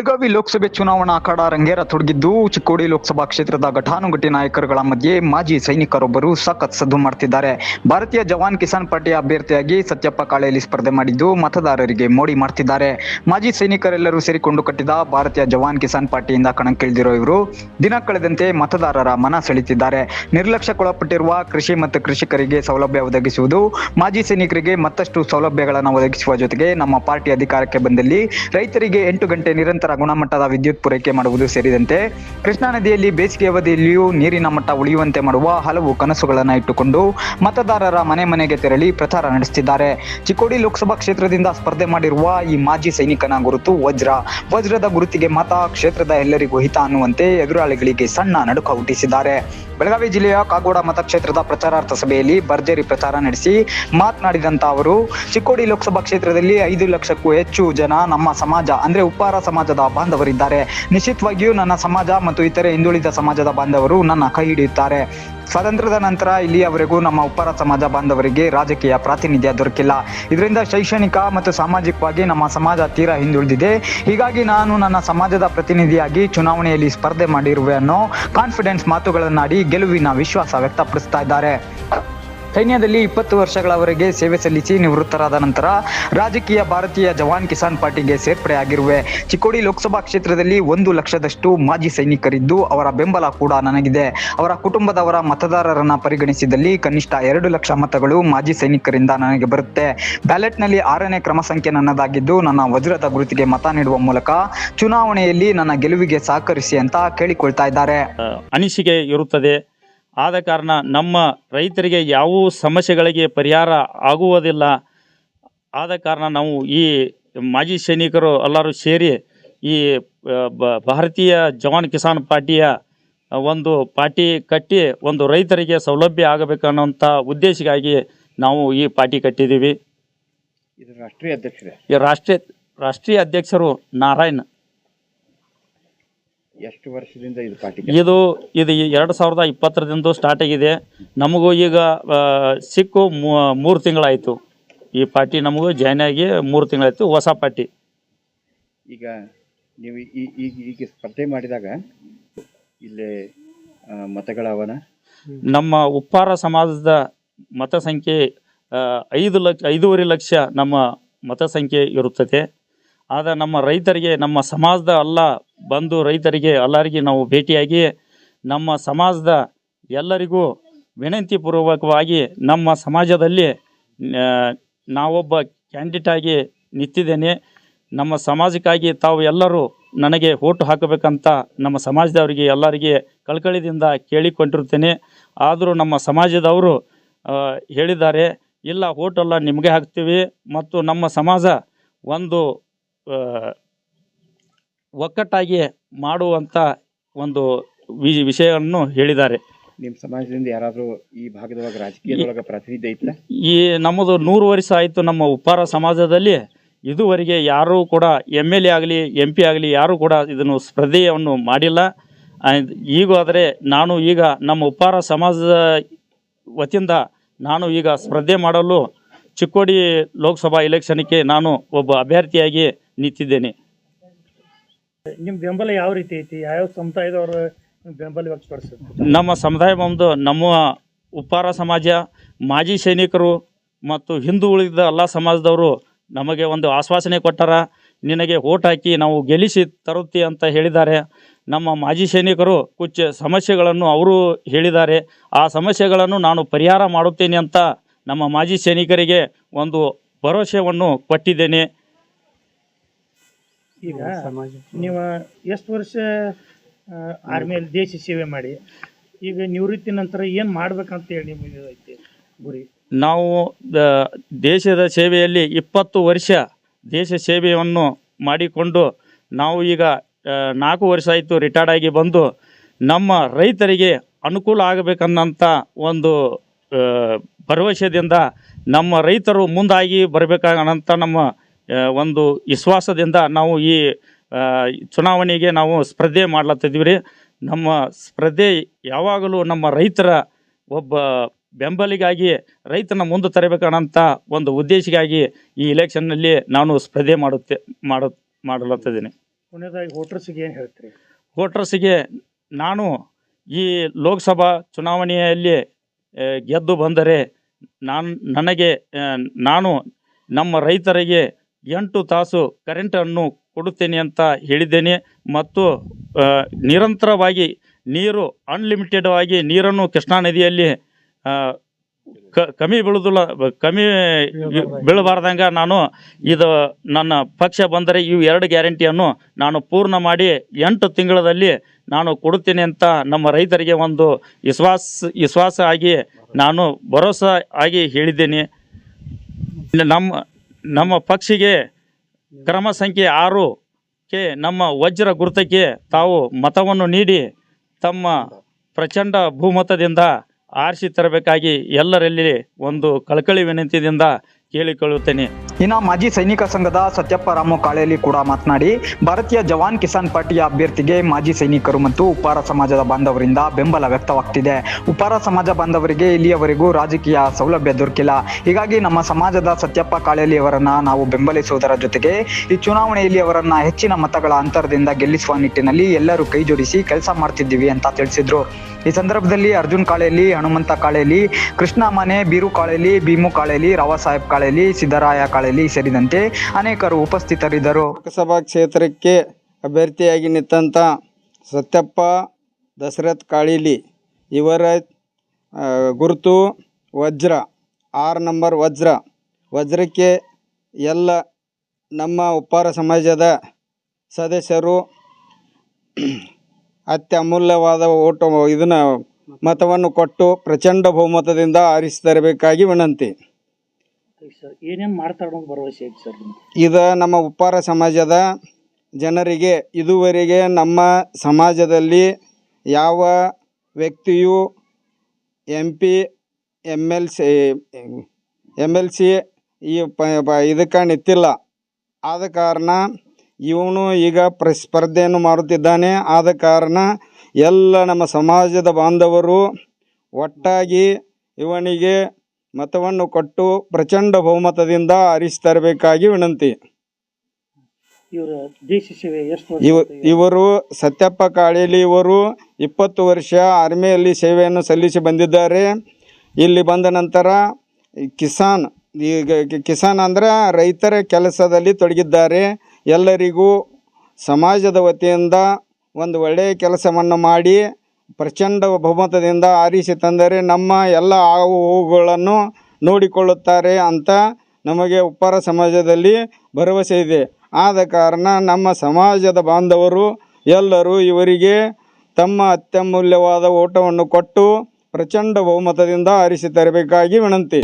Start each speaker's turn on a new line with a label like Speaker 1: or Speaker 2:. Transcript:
Speaker 1: ಬೆಳಗಾವಿ ಲೋಕಸಭೆ ಚುನಾವಣಾ ಅಖಾಡ ರಂಗೇರ ತೊಡಗಿದ್ದು ಚಿಕ್ಕೋಡಿ ಲೋಕಸಭಾ ಕ್ಷೇತ್ರದ ಘಟಾನುಘಟಿ ನಾಯಕರುಗಳ ಮಧ್ಯೆ ಮಾಜಿ ಸೈನಿಕರೊಬ್ಬರು ಸಖತ್ ಸದ್ದು ಮಾಡ್ತಿದ್ದಾರೆ. ಭಾರತೀಯ ಜವಾನ್ ಕಿಸಾನ್ ಪಾರ್ಟಿಯ ಅಭ್ಯರ್ಥಿಯಾಗಿ ಸತ್ಯಪ್ಪ ಕಾಳೆಯಲ್ಲಿ ಸ್ಪರ್ಧೆ ಮಾಡಿದ್ದು ಮತದಾರರಿಗೆ ಮೋಡಿ ಮಾಡ್ತಿದ್ದಾರೆ. ಮಾಜಿ ಸೈನಿಕರೆಲ್ಲರೂ ಸೇರಿಕೊಂಡು ಕಟ್ಟಿದ ಭಾರತೀಯ ಜವಾನ್ ಕಿಸಾನ್ ಪಾರ್ಟಿಯಿಂದ ಕಣಕ್ಕಿಳಿದಿರೋ ಇವರು ದಿನ ಕಳೆದಂತೆ ಮತದಾರರ ಮನ ಸೆಳೆತಿದ್ದಾರೆ. ನಿರ್ಲಕ್ಷ್ಯಕ್ಕೊಳಪಟ್ಟಿರುವ ಕೃಷಿ ಮತ್ತು ಕೃಷಿಕರಿಗೆ ಸೌಲಭ್ಯ ಒದಗಿಸುವುದು, ಮಾಜಿ ಸೈನಿಕರಿಗೆ ಮತ್ತಷ್ಟು ಸೌಲಭ್ಯಗಳನ್ನು ಒದಗಿಸುವ ಜೊತೆಗೆ ನಮ್ಮ ಪಾರ್ಟಿ ಅಧಿಕಾರಕ್ಕೆ ಬಂದಲ್ಲಿ ರೈತರಿಗೆ ಎಂಟು ಗಂಟೆ ನಿರಂತರ ಗುಣಮಟ್ಟದ ವಿದ್ಯುತ್ ಪೂರೈಕೆ ಮಾಡುವುದು ಸೇರಿದಂತೆ ಕೃಷ್ಣಾ ನದಿಯಲ್ಲಿ ಬೇಸಿಗೆ ಅವಧಿಯಲ್ಲಿಯೂ ನೀರಿನ ಮಟ್ಟ ಉಳಿಯುವಂತೆ ಮಾಡುವ ಹಲವು ಕನಸುಗಳನ್ನು ಇಟ್ಟುಕೊಂಡು ಮತದಾರರ ಮನೆ ಮನೆಗೆ ತೆರಳಿ ಪ್ರಚಾರ ನಡೆಸುತ್ತಿದ್ದಾರೆ. ಚಿಕ್ಕೋಡಿ ಲೋಕಸಭಾ ಕ್ಷೇತ್ರದಿಂದ ಸ್ಪರ್ಧೆ ಮಾಡಿರುವ ಈ ಮಾಜಿ ಸೈನಿಕನ ಗುರುತು ವಜ್ರ. ವಜ್ರದ ಗುರುತಿಗೆ ಮತ ಕ್ಷೇತ್ರದ ಎಲ್ಲರಿಗೂ ಹಿತ ಅನ್ನುವಂತೆ ಎದುರಾಳಿಗಳಿಗೆ ಸಣ್ಣ ನಡುಕ ಹುಟ್ಟಿಸಿದ್ದಾರೆ. ಬೆಳಗಾವಿ ಜಿಲ್ಲೆಯ ಕಾಗೋಡ ಮತಕ್ಷೇತ್ರದ ಪ್ರಚಾರಾರ್ಥ ಸಭೆಯಲ್ಲಿ ಭರ್ಜರಿ ಪ್ರಚಾರ ನಡೆಸಿ ಮಾತನಾಡಿದಂತ ಅವರು, ಚಿಕ್ಕೋಡಿ ಲೋಕಸಭಾ ಕ್ಷೇತ್ರದಲ್ಲಿ ಐದು ಲಕ್ಷಕ್ಕೂ ಹೆಚ್ಚು ಜನ ನಮ್ಮ ಸಮಾಜ, ಅಂದ್ರೆ ಉಪ್ಪಾರ ಸಮಾಜದ ಬಾಂಧವರಿದ್ದಾರೆ. ನಿಶ್ಚಿತವಾಗಿಯೂ ನನ್ನ ಸಮಾಜ ಮತ್ತು ಇತರೆ ಹಿಂದುಳಿದ ಸಮಾಜದ ಬಾಂಧವರು ನನ್ನ ಕೈ ಹಿಡಿಯುತ್ತಾರೆ. ಸ್ವಾತಂತ್ರ್ಯದ ನಂತರ ಇಲ್ಲಿಯವರೆಗೂ ನಮ್ಮ ಉಪ್ಪಾರ ಸಮಾಜ ಬಾಂಧವರಿಗೆ ರಾಜಕೀಯ ಪ್ರಾತಿನಿಧ್ಯ ದೊರಕಿಲ್ಲ. ಇದರಿಂದ ಶೈಕ್ಷಣಿಕ ಮತ್ತು ಸಾಮಾಜಿಕವಾಗಿ ನಮ್ಮ ಸಮಾಜ ತೀರಾ ಹಿಂದುಳಿದಿದೆ. ಹೀಗಾಗಿ ನಾನು ನನ್ನ ಸಮಾಜದ ಪ್ರತಿನಿಧಿಯಾಗಿ ಚುನಾವಣೆಯಲ್ಲಿ ಸ್ಪರ್ಧೆ ಮಾಡಿರುವೆ ಅನ್ನೋ ಕಾನ್ಫಿಡೆನ್ಸ್ ಮಾತುಗಳನ್ನಾಡಿ ಗೆಲುವಿನ ವಿಶ್ವಾಸ ವ್ಯಕ್ತಪಡಿಸ್ತಾ ಇದ್ದಾರೆ. ಸೈನ್ಯದಲ್ಲಿ ಇಪ್ಪತ್ತು ವರ್ಷಗಳವರೆಗೆ ಸೇವೆ ಸಲ್ಲಿಸಿ ನಿವೃತ್ತರಾದ ನಂತರ ರಾಜಕೀಯ ಭಾರತೀಯ ಜವಾನ್ ಕಿಸಾನ್ ಪಾರ್ಟಿಗೆ ಸೇರ್ಪಡೆಯಾಗಿರುವೆ. ಚಿಕ್ಕೋಡಿ ಲೋಕಸಭಾ ಕ್ಷೇತ್ರದಲ್ಲಿ ಒಂದು ಲಕ್ಷದಷ್ಟು ಮಾಜಿ ಸೈನಿಕರಿದ್ದು ಅವರ ಬೆಂಬಲ ಕೂಡ ನನಗಿದೆ. ಅವರ ಕುಟುಂಬದವರ ಮತದಾರರನ್ನ ಪರಿಗಣಿಸಿದಲ್ಲಿ ಕನಿಷ್ಠ ಎರಡು ಲಕ್ಷ ಮತಗಳು ಮಾಜಿ ಸೈನಿಕರಿಂದ ನನಗೆ ಬರುತ್ತೆ. ಬ್ಯಾಲೆಟ್ನಲ್ಲಿ ಆರನೇ ಕ್ರಮ ಸಂಖ್ಯೆ ನನ್ನದಾಗಿದ್ದು ನನ್ನ ವಜ್ರದ ಗುರುತಿಗೆ ಮತ ನೀಡುವ ಮೂಲಕ ಚುನಾವಣೆಯಲ್ಲಿ ನನ್ನ ಗೆಲುವಿಗೆ ಸಹಕರಿಸಿ ಅಂತ ಕೇಳಿಕೊಳ್ತಾ ಇದ್ದಾರೆ.
Speaker 2: ಅನಿಸಿಕೆ ಇರುತ್ತದೆ. ಆದ ಕಾರಣ ನಮ್ಮ ರೈತರಿಗೆ ಯಾವ ಸಮಸ್ಯೆಗಳಿಗೆ ಪರಿಹಾರ ಆಗುವುದಿಲ್ಲ. ಆದ ಕಾರಣ ನಾವು ಈ ಮಾಜಿ ಸೈನಿಕರು ಎಲ್ಲರೂ ಸೇರಿ ಈ ಬ- ಭಾರತೀಯ ಜವಾನ್ ಕಿಸಾನ್ ಪಾರ್ಟಿಯ ಒಂದು ಪಾರ್ಟಿ ಕಟ್ಟಿ ಒಂದು ರೈತರಿಗೆ ಸೌಲಭ್ಯ ಆಗಬೇಕನ್ನುವಂಥ ಉದ್ದೇಶಕ್ಕಾಗಿ ನಾವು ಈ ಪಾರ್ಟಿ ಕಟ್ಟಿದ್ದೀವಿ.
Speaker 3: ಇದು ರಾಷ್ಟ್ರೀಯ ಅಧ್ಯಕ್ಷರೇ?
Speaker 2: ಈ ರಾಷ್ಟ್ರೀಯ ರಾಷ್ಟ್ರೀಯ ಅಧ್ಯಕ್ಷರು ನಾರಾಯಣ್.
Speaker 3: ಎಷ್ಟು ವರ್ಷದಿಂದ ಇದು ಪಾರ್ಟಿ
Speaker 2: ಇದು ಇದು ಎರಡು ಸಾವಿರದ ಇಪ್ಪತ್ತರದಿಂದ ಸ್ಟಾರ್ಟ್ ಆಗಿದೆ. ನಮಗೂ ಈಗ ಆ, ಸಿಕ್ಕು ಮೂರು ತಿಂಗಳಾಯಿತು. ಈ ಪಾರ್ಟಿ ನಮಗೂ ಜಾಯ್ನ್ ಆಗಿ ಮೂರು ತಿಂಗಳಾಯಿತು ಹೊಸ ಪಾರ್ಟಿ.
Speaker 3: ಈಗ ನೀವು ಈ ಈಗ ಈಗ ಸ್ಪರ್ಧೆ ಮಾಡಿದಾಗ ಇಲ್ಲಿ ಆ, ಮತಗಳವನ
Speaker 2: ನಮ್ಮ ಉಪ್ಪಾರ ಸಮಾಜದ ಮತ ಸಂಖ್ಯೆ ಆ, ಐದು ಲಕ್ಷ ಐದೂವರೆ ಲಕ್ಷ ನಮ್ಮ ಮತ ಸಂಖ್ಯೆ ಇರುತ್ತದೆ. ಆದರೆ ನಮ್ಮ ರೈತರಿಗೆ, ನಮ್ಮ ಸಮಾಜದ ಅಲ್ಲ ಬಂದು ರೈತರಿಗೆ, ಎಲ್ಲರಿಗೆ ನಾವು ಭೇಟಿಯಾಗಿ ನಮ್ಮ ಸಮಾಜದ ಎಲ್ಲರಿಗೂ ವಿನಂತಿ ಪೂರ್ವಕವಾಗಿ ನಮ್ಮ ಸಮಾಜದಲ್ಲಿ ನಾವೊಬ್ಬ ಕ್ಯಾಂಡಿಡೇಟ್ ಆಗಿ ನಿಂತಿದ್ದೇನೆ. ನಮ್ಮ ಸಮಾಜಕ್ಕಾಗಿ ತಾವು ಎಲ್ಲರೂ ನನಗೆ ಓಟು ಹಾಕಬೇಕಂತ ನಮ್ಮ ಸಮಾಜದವರಿಗೆ, ಎಲ್ಲರಿಗೆ ಕಳ್ಕಳಿದಿಂದ ಕೇಳಿಕೊಂಡಿರುತ್ತೇನೆ. ಆದರೂ ನಮ್ಮ ಸಮಾಜದವರು ಹೇಳಿದ್ದಾರೆ, ಇಲ್ಲ ಓಟೆಲ್ಲ ನಿಮಗೆ ಹಾಕ್ತೀವಿ. ಮತ್ತು ನಮ್ಮ ಸಮಾಜ ಒಂದು ಒಕ್ಕಟ್ಟಾಗಿ ಮಾಡುವಂಥ ಒಂದು ವಿ ವಿಷಯವನ್ನು ಹೇಳಿದ್ದಾರೆ.
Speaker 3: ನಿಮ್ಮ ಸಮಾಜದಿಂದ ಯಾರಾದರೂ ಈ ಭಾಗದೊಳಗೆ ರಾಜಕೀಯದೊಳಗೆ ಪ್ರಾತಿನಿಧ್ಯ ಇತ್ತ
Speaker 2: ಈ ನಮ್ಮದು ನೂರು ವರ್ಷ ಆಯಿತು ನಮ್ಮ ಉಪ್ಪಾರ ಸಮಾಜದಲ್ಲಿ. ಇದುವರೆಗೆ ಯಾರೂ ಕೂಡ ಎಂ ಎಲ್ ಎ ಆಗಲಿ ಎಂ ಪಿ ಆಗಲಿ ಯಾರೂ ಕೂಡ ಇದನ್ನು ಸ್ಪರ್ಧೆಯನ್ನು ಮಾಡಿಲ್ಲ. ಈಗಾದರೆ ಈಗ ಆದರೆ ನಾನು ಈಗ ನಮ್ಮ ಉಪ್ಪಾರ ಸಮಾಜದ ವತಿಯಿಂದ ನಾನು ಈಗ ಸ್ಪರ್ಧೆ ಮಾಡಲು ಚಿಕ್ಕೋಡಿ ಲೋಕಸಭಾ ಎಲೆಕ್ಷನ್ಗೆ ನಾನು ಒಬ್ಬ ಅಭ್ಯರ್ಥಿಯಾಗಿ ನಿಂತಿದ್ದೇನೆ.
Speaker 4: ನಿಮ್ಮ ಬೆಂಬಲ ಯಾವ ರೀತಿ ಐತಿ? ಯಾವ ಸಮುದಾಯದವರು ಬೆಂಬಲ ವ್ಯಕ್ತಪಡಿಸುತ್ತೆ
Speaker 2: ನಮ್ಮ ಸಮುದಾಯ ಬಂದು ನಮ್ಮ ಉಪ್ಪಾರ ಸಮಾಜ ಮಾಜಿ ಸೈನಿಕರು ಮತ್ತು ಹಿಂದೂ ಉಳಿದ ಎಲ್ಲ ಸಮಾಜದವರು ನಮಗೆ ಒಂದು ಆಶ್ವಾಸನೆ ಕೊಟ್ಟಾರ ನಿನಗೆ ಓಟ್ ಹಾಕಿ ನಾವು ಗೆಲ್ಲಿಸಿ ತರುತ್ತಿ ಅಂತ ಹೇಳಿದ್ದಾರೆ. ನಮ್ಮ ಮಾಜಿ ಸೈನಿಕರು ಕುಚ್ಚ ಸಮಸ್ಯೆಗಳನ್ನು ಅವರು ಹೇಳಿದ್ದಾರೆ. ಆ ಸಮಸ್ಯೆಗಳನ್ನು ನಾನು ಪರಿಹಾರ ಮಾಡುತ್ತೇನೆ ಅಂತ ನಮ್ಮ ಮಾಜಿ ಸೈನಿಕರಿಗೆ ಒಂದು ಭರವಸೆಯನ್ನು ಕೊಟ್ಟಿದ್ದೇನೆ.
Speaker 4: ಈಗ ನೀವು ಎಷ್ಟು ವರ್ಷ ಆರ್ಮಿಯಲ್ಲಿ ದೇಶ ಸೇವೆ ಮಾಡಿ ಈಗ ನಿವೃತ್ತಿ ನಂತರ ಏನು ಮಾಡ್ಬೇಕಂತ ಹೇಳಿ ನಿಮಗೆ ಐತಿ ಗುರಿ?
Speaker 2: ನಾವು ದೇಶದ ಸೇವೆಯಲ್ಲಿ ಇಪ್ಪತ್ತು ವರ್ಷ ದೇಶ ಸೇವೆಯನ್ನು ಮಾಡಿಕೊಂಡು ನಾವು ಈಗ ನಾಲ್ಕು ವರ್ಷ ಆಯಿತು ರಿಟೈರ್ಡ್ ಆಗಿ ಬಂದು ನಮ್ಮ ರೈತರಿಗೆ ಅನುಕೂಲ ಆಗಬೇಕನ್ನಂಥ ಒಂದು ಭರವಸೆದಿಂದ ನಮ್ಮ ರೈತರು ಮುಂದಾಗಿ ಬರಬೇಕಾಗಂತ ನಮ್ಮ ಒಂದು ವಿಶ್ವಾಸದಿಂದ ನಾವು ಈ ಚುನಾವಣೆಗೆ ನಾವು ಸ್ಪರ್ಧೆ ಮಾಡ್ಲತ್ತಿದ್ವಿ ರೀ ನಮ್ಮ ಸ್ಪರ್ಧೆ ಯಾವಾಗಲೂ ನಮ್ಮ ರೈತರ ಒಬ್ಬ ಬೆಂಬಲಿಗಾಗಿ ರೈತನ ಮುಂದೆ ತರಬೇಕನ್ನಂಥ ಒಂದು ಉದ್ದೇಶಕ್ಕಾಗಿ ಈ ಇಲೆಕ್ಷನ್ನಲ್ಲಿ ನಾನು ಸ್ಪರ್ಧೆ ಮಾಡುತ್ತೆ ಮಾಡ ಮಾಡಲತ್ತಿದ್ದೀನಿ.
Speaker 4: ಕೊನೆಯದಾಗಿ ವೋಟರ್ಸ್ಗೆ ಏನು ಹೇಳ್ತೀರಿ?
Speaker 2: ವೋಟರ್ಸಿಗೆ ನಾನು ಈ ಲೋಕಸಭಾ ಚುನಾವಣೆಯಲ್ಲಿ ಗೆದ್ದು ಬಂದರೆ ನಾನು, ನನಗೆ ನಾನು ನಮ್ಮ ರೈತರಿಗೆ ಎಂಟು ತಾಸು ಕರೆಂಟನ್ನು ಕೊಡುತ್ತೇನೆ ಅಂತ ಹೇಳಿದ್ದೇನೆ ಮತ್ತು ನಿರಂತರವಾಗಿ ನೀರು ಅನ್ಲಿಮಿಟೆಡ್ ಆಗಿ ನೀರನ್ನು ಕೃಷ್ಣಾ ನದಿಯಲ್ಲಿ ಕಮ್ಮಿ ಬೀಳುದಿಲ್ಲ, ಕಮ್ಮಿ ಬೀಳಬಾರ್ದಂಗ ನಾನು ಇದು ನನ್ನ ಪಕ್ಷ ಬಂದರೆ ಇವು ಎರಡು ಗ್ಯಾರಂಟಿಯನ್ನು ನಾನು ಪೂರ್ಣ ಮಾಡಿ ಎಂಟು ತಿಂಗಳಲ್ಲಿ ನಾನು ಕೊಡುತ್ತೇನೆ ಅಂತ ನಮ್ಮ ರೈತರಿಗೆ ಒಂದು ವಿಶ್ವಾಸ ವಿಶ್ವಾಸ ಆಗಿ ನಾನು ಭರೋಸೆ ಆಗಿ ಹೇಳಿದ್ದೇನೆ. ನಮ್ಮ ನಮ್ಮ ಪಕ್ಷಿಗೆ ಕ್ರಮ ಸಂಖ್ಯೆ ಆರುಕ್ಕೆ ನಮ್ಮ ವಜ್ರ ಗುರುತಕ್ಕೆ ತಾವು ಮತವನ್ನು ನೀಡಿ ತಮ್ಮ ಪ್ರಚಂಡ ಭೂಮತದಿಂದ ಆರಿಸಿ ತರಬೇಕಾಗಿ ಎಲ್ಲರಲ್ಲಿ ಒಂದು ಕಳಕಳಿ ವಿನಂತಿಯಿಂದ ಕೇಳಿಕೊಳ್ಳುತ್ತೇನೆ.
Speaker 1: ಇನ್ನು ಮಾಜಿ ಸೈನಿಕ ಸಂಘದ ಸತ್ಯಪ್ಪ ರಾಮು ಕಾಳೇಲಿ ಕೂಡ ಮಾತನಾಡಿ, ಭಾರತೀಯ ಜವಾನ್ ಕಿಸಾನ್ ಪಾರ್ಟಿಯ ಅಭ್ಯರ್ಥಿಗೆ ಮಾಜಿ ಸೈನಿಕರು ಮತ್ತು ಉಪಾರ ಸಮಾಜದ ಬಾಂಧವರಿಂದ ಬೆಂಬಲ ವ್ಯಕ್ತವಾಗ್ತಿದೆ. ಉಪಾರ ಸಮಾಜ ಬಾಂಧವರಿಗೆ ಇಲ್ಲಿಯವರೆಗೂ ರಾಜಕೀಯ ಸೌಲಭ್ಯ ದೊರಕಿಲ್ಲ. ಹೀಗಾಗಿ ನಮ್ಮ ಸಮಾಜದ ಸತ್ಯಪ್ಪ ಕಾಳೆಯಲ್ಲಿ ಅವರನ್ನ ನಾವು ಬೆಂಬಲಿಸುವುದರ ಜೊತೆಗೆ, ಈ ಚುನಾವಣೆಯಲ್ಲಿ ಅವರನ್ನ ಹೆಚ್ಚಿನ ಮತಗಳ ಅಂತರದಿಂದ ಗೆಲ್ಲಿಸುವ ನಿಟ್ಟಿನಲ್ಲಿ ಎಲ್ಲರೂ ಕೈ ಜೋಡಿಸಿ ಕೆಲಸ ಮಾಡ್ತಿದ್ದೀವಿ ಅಂತ ತಿಳಿಸಿದ್ರು. ಈ ಸಂದರ್ಭದಲ್ಲಿ ಅರ್ಜುನ್ ಕಾಳೇಲಿ, ಹನುಮಂತ ಕಾಳೇಲಿ, ಕೃಷ್ಣ ಮನೆ, ಬೀರು ಕಾಳೇಲಿ, ಭೀಮು ಕಾಳೇಲಿ ರಾವ ಸಾಹೇಬ್ ಕಾಳೇಲಿ ಸಿದ್ದರಾಯ ಕಾಳೇಲಿ ಸೇರಿದಂತೆ ಅನೇಕರು ಉಪಸ್ಥಿತರಿದ್ದರು.
Speaker 5: ಲೋಕಸಭಾ ಕ್ಷೇತ್ರಕ್ಕೆ ಅಭ್ಯರ್ಥಿಯಾಗಿ ನಿಂತ ಸತ್ಯಪ್ಪ ದಶರಥ್ ಕಾಳಿಲಿ ಇವರ ಗುರುತು ವಜ್ರ, ಆರು ನಂಬರ್ ವಜ್ರ. ವಜ್ರಕ್ಕೆ ಎಲ್ಲ ನಮ್ಮ ಉಪ್ಪಾರ ಸಮಾಜದ ಸದಸ್ಯರು ಅತ್ಯಮೂಲ್ಯವಾದ ಓಟ ಇದನ್ನು ಮತವನ್ನು ಕೊಟ್ಟು ಪ್ರಚಂಡ ಬಹುಮತದಿಂದ ಆರಿಸಿ ತರಬೇಕಾಗಿ ವಿನಂತಿ.
Speaker 4: ಸರ್. ಏನೇನು ಮಾಡ್ತಾರೆ ಭರವಸೆ ಸರ್
Speaker 5: ಇದು ನಮ್ಮ ಉಪ್ಪಾರ ಸಮಾಜದ ಜನರಿಗೆ, ಇದುವರೆಗೆ ನಮ್ಮ ಸಮಾಜದಲ್ಲಿ ಯಾವ ವ್ಯಕ್ತಿಯು M P M L C M L C ಈ ಪ, ಪ- ಇದಕ್ಕೆ ನಿಂತಿಲ್ಲ. ಆದ ಕಾರಣ ಇವನು ಈಗ ಪ್ರ, ಸ್ಪರ್ಧೆಯನ್ನು ಮಾಡುತ್ತಿದ್ದಾನೆ. ಆದ ಕಾರಣ ಎಲ್ಲ ನಮ್ಮ ಸಮಾಜದ ಬಾಂಧವರು ಒಟ್ಟಾಗಿ ಇವನಿಗೆ ಮತವನ್ನು ಕೊಟ್ಟು ಪ್ರಚಂಡ ಬಹುಮತದಿಂದ ತರಬೇಕಾಗಿ ವಿನಂತಿ.
Speaker 4: ಇವರು
Speaker 5: ಇವ ಇವರು? ಸತ್ಯಪ್ಪ ಕಾಳೇಲಿ ಇವರು ಇಪ್ಪತ್ತು ವರ್ಷ ಆರ್ಮಿಯಲ್ಲಿ ಸೇವೆಯನ್ನು ಸಲ್ಲಿಸಿ ಬಂದಿದ್ದಾರೆ. ಇಲ್ಲಿ ಬಂದ ನಂತರ ಈ ಕಿಸಾನ್ ಈಗ ಕಿ- ಕಿಸಾನ್ ಅಂದರೆ ರೈತರ ಕೆಲಸದಲ್ಲಿ ತೊಡಗಿದ್ದಾರೆ. ಎಲ್ಲರಿಗೂ ಸಮಾಜದ ವತಿಯಿಂದ ಒಂದು ಒಳ್ಳೆಯ ಕೆಲಸವನ್ನು ಮಾಡಿ ಪ್ರಚಂಡ ಬಹುಮತದಿಂದ ಆರಿಸಿ ತಂದರೆ ನಮ್ಮ ಎಲ್ಲ ಹಾವು ಹೂವುಗಳನ್ನು ನೋಡಿಕೊಳ್ಳುತ್ತಾರೆ ಅಂತ ನಮಗೆ ಉಪ್ಪಾರ ಸಮಾಜದಲ್ಲಿ ಭರವಸೆ ಇದೆ. ಆದ ಕಾರಣ ನಮ್ಮ ಸಮಾಜದ ಬಾಂಧವರು ಎಲ್ಲರೂ ಇವರಿಗೆ ತಮ್ಮ ಅತ್ಯಮೂಲ್ಯವಾದ ಓಟವನ್ನು ಕೊಟ್ಟು ಪ್ರಚಂಡ ಬಹುಮತದಿಂದ ಆರಿಸಿ ತರಬೇಕಾಗಿ ವಿನಂತಿ.